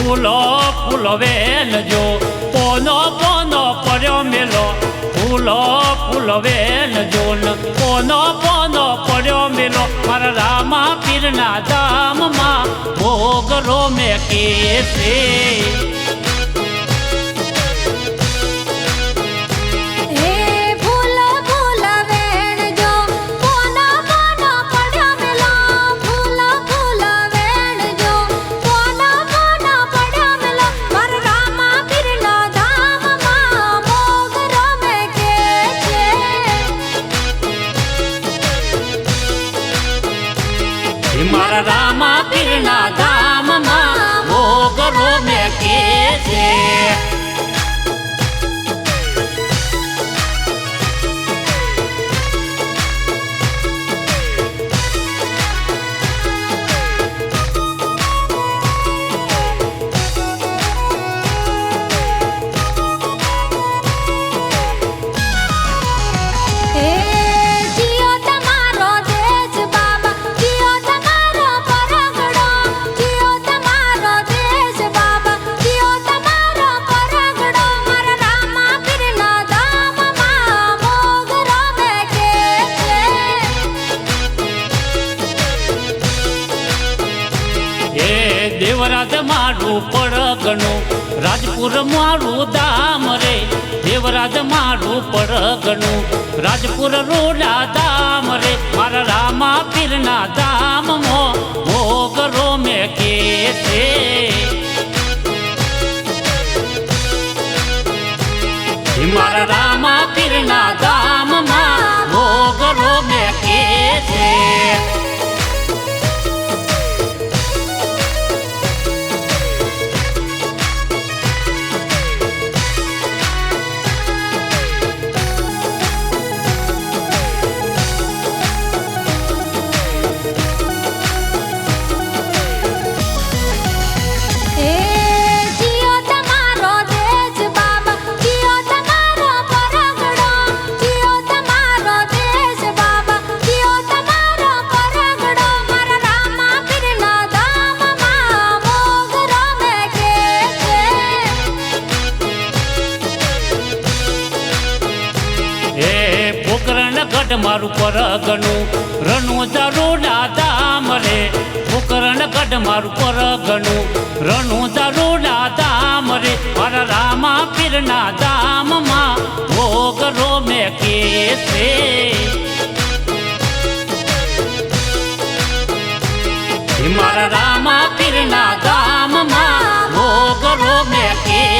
ફૂલો ફૂલો વેલજો. પોનો પોનો પડ્યો મેલો. ફૂલો ફૂલો વેલજો. ને, પોનો પોનો પડ્યો મેલો. મારા રામા પીરના ધામમાં ભોગરો મેં કે મારા રામા પીરના ધામમાં ભોગરો મેકે કેસે દેવરાજ મારું પડગણું રાજપુર મારું દામ રે, દેવરાજ મારું પડગણું રાજપુર રોડા દામ રે, મારા રામા પીરના ધામમાં ગઢ મારું પરગણું રણું દારૂડા દામ રે. પોકરણ ગઢ મારું પરગણું રણું દારૂડા દામ રે. મારા રામા પીરના દામમાં ભોગરો મેં કેસે મારા રામા પીરના દામમાં ભોગરો મેં કેસે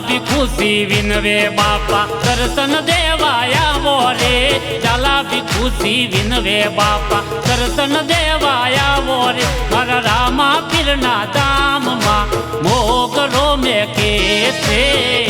જલાબી ખુશી વિનવે બાપા. દર્શન દેવાયા રે જલાબી ખુશી વિનવે બાપા. દર્શન દેવાયા રે મારા રામા પીરના દામમાં મોગરો મેં કે હે